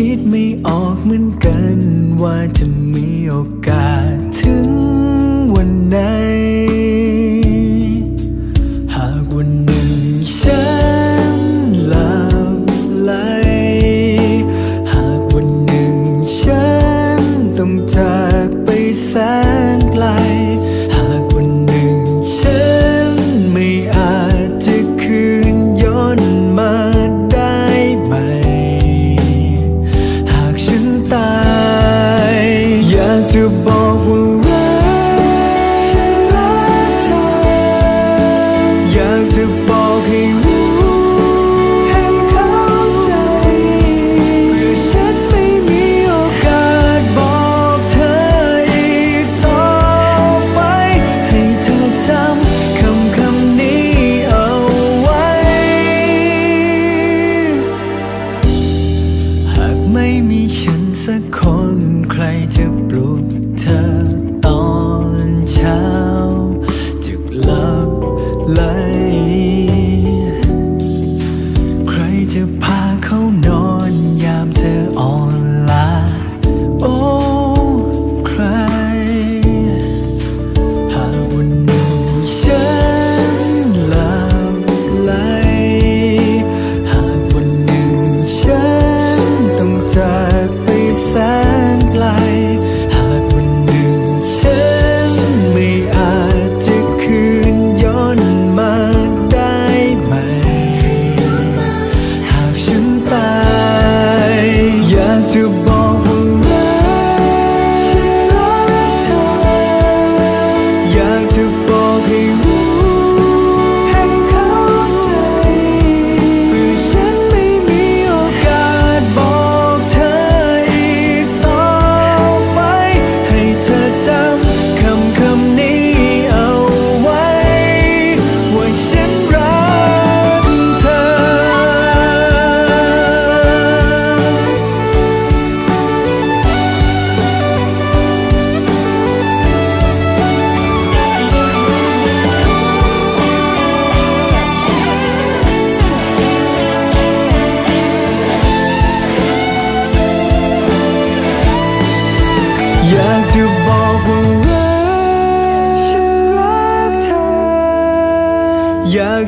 คิดไม่ออกเหมือนกันว่าจะมีโอกาสถึงวันไหน หากวันหนึ่งฉันหลับไหล หากวันหนึ่งฉันต้องจากไปแสน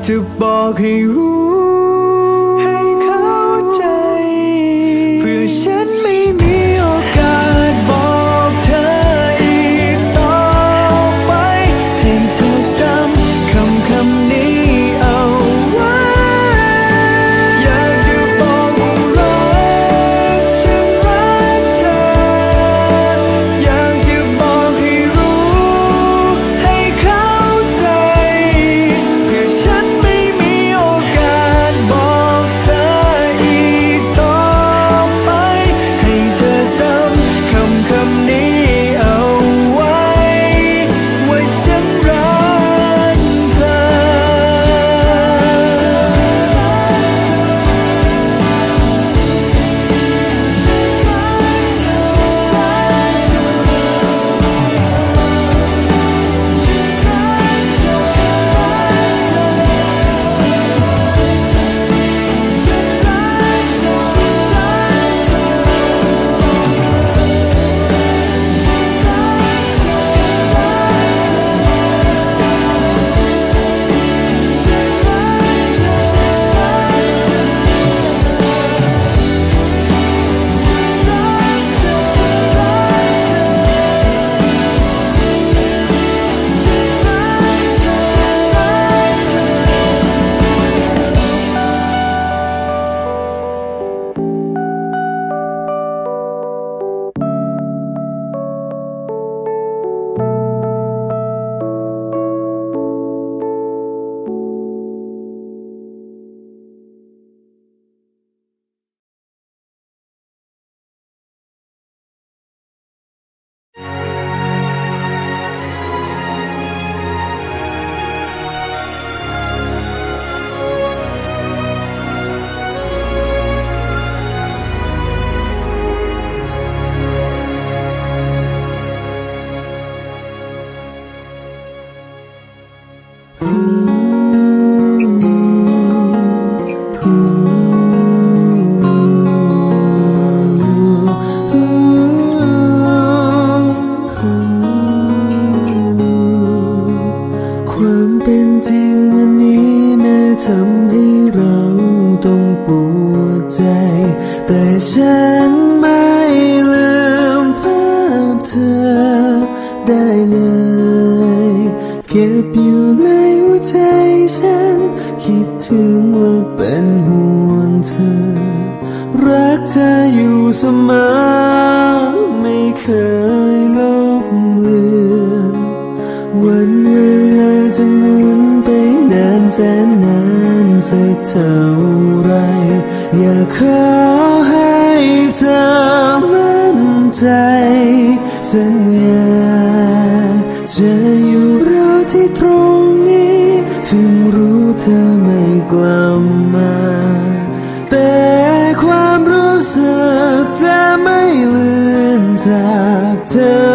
to bark, he อยู่ในหัวใจฉัน คิดถึงและเป็นห่วงเธอ รักเธออยู่เสมอ ไม่เคยลบเลือน วันเวลาจะหมุนไปนานแสนนานสักเท่าไร อยากขอให้เธอมั่นใจ สัญญาจะ เธอไม่กลับมา แต่ความรู้สึกจะไม่ลืมจากเธอ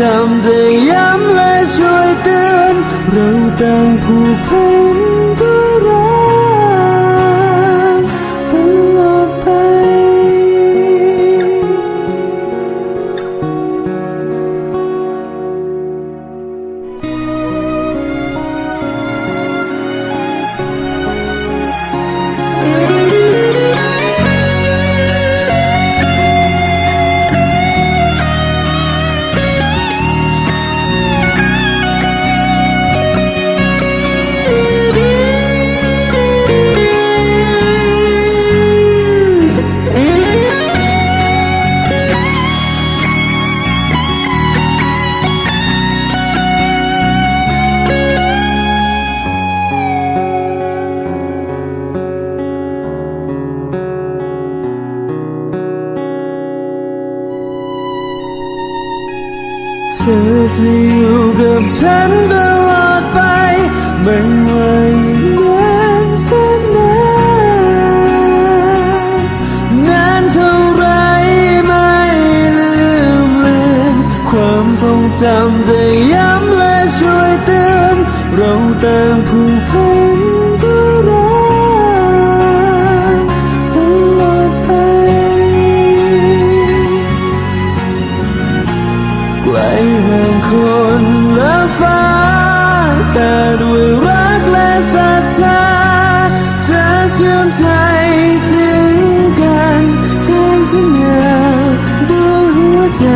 dằm dày ấm lệ xuôi tươn râu tàng phù phây จะอยู่กับฉันตลอดไป ไม่ว่าเงินานแสนนานนานเท่าไรไม่ลืมเลือนความทรงจำจะ ลห่างคนและฟ้า แต่ด้วยรักและศรัทธาจะเชื่อมใจถึงกันทางสัญญาด้วยหัวใจ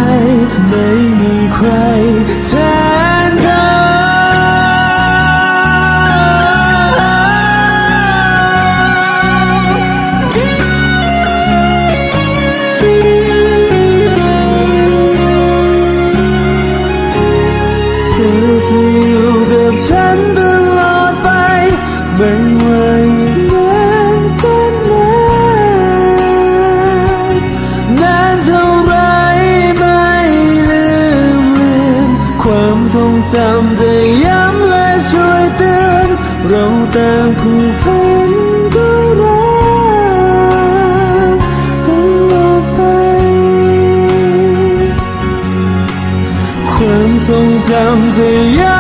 ไม่มีใคร เราต่างผูกพันด้วยรักตลอดไป ความทรงจำจะย้